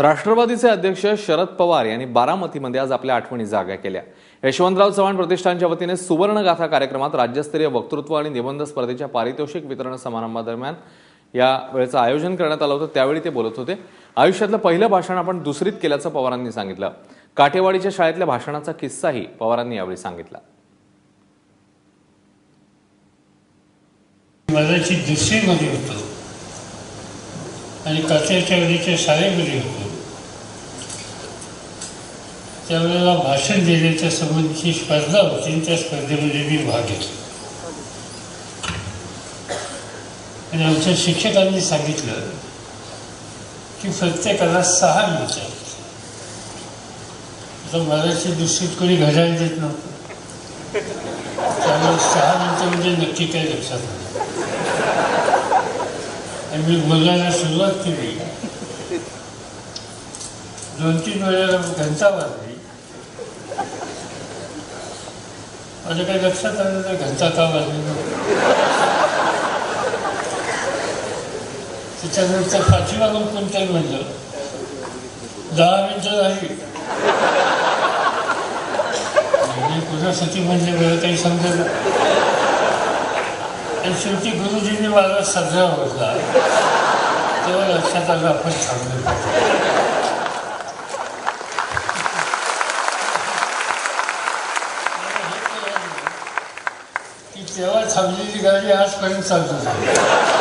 राष्ट्रवादीचे अध्यक्ष शरद पवार यांनी बारामतीमध्ये आज आपल्या आठवणी जाग्या केल्या. यशवंतराव चव्हाण प्रतिष्ठानच्या वतीने सुवर्णगाथा कार्यक्रमात राज्यस्तरीय वक्तृत्व आणि निबंध स्पर्धेच्या पारितोषिक वितरण समारंभादरम्यान या वेळेचं आयोजन करण्यात आलं होतं त्यावेळी ते बोलत होते. आयुष्यातलं पहिलं भाषण आपण दुसरीत केल्याचं पवारांनी सांगितलं. काठेवाडीच्या शाळेतल्या भाषणाचा किस्साही पवारांनी यावेळी सांगितला. माझ्याची दुसरीमध्ये होतं. आणि कात्याच्या वेळीच्या शाळेमध्ये होतो. त्यावेळेला भाषण देण्याच्या संबंधीची स्पर्धा होती आणि त्या स्पर्धेमध्ये मी भाग घेतला. आणि आमच्या शिक्षकांनी सांगितलं की प्रत्येकाला सहा मिनिटं आहेत. आता मराठी दुसरीत कोणी घड्याळ देत नव्हतं. त्यामुळे सहा मिनटं म्हणजे नक्की काय लक्षात नाही. आणि मी बोलायला सुरुवात केली. दोन तीन वेळेला घंटा वाजली. माझ्या काही लक्षात आलं नाही घंटा का वाजली त्याच्यानंतर पाठीवा वाजून कोणतरी म्हणलं? दहा मिनिटं झाली. कुणासाठी म्हणजे मला काही समजलं आणि शेवटी गुरुजींनी मला सगळं ओळखला तेव्हा लक्षात आलं आपण थांबलं पाहिजे. मला हे कळलं की तेव्हा थांबलेली गाडी आजपर्यंत चालतो.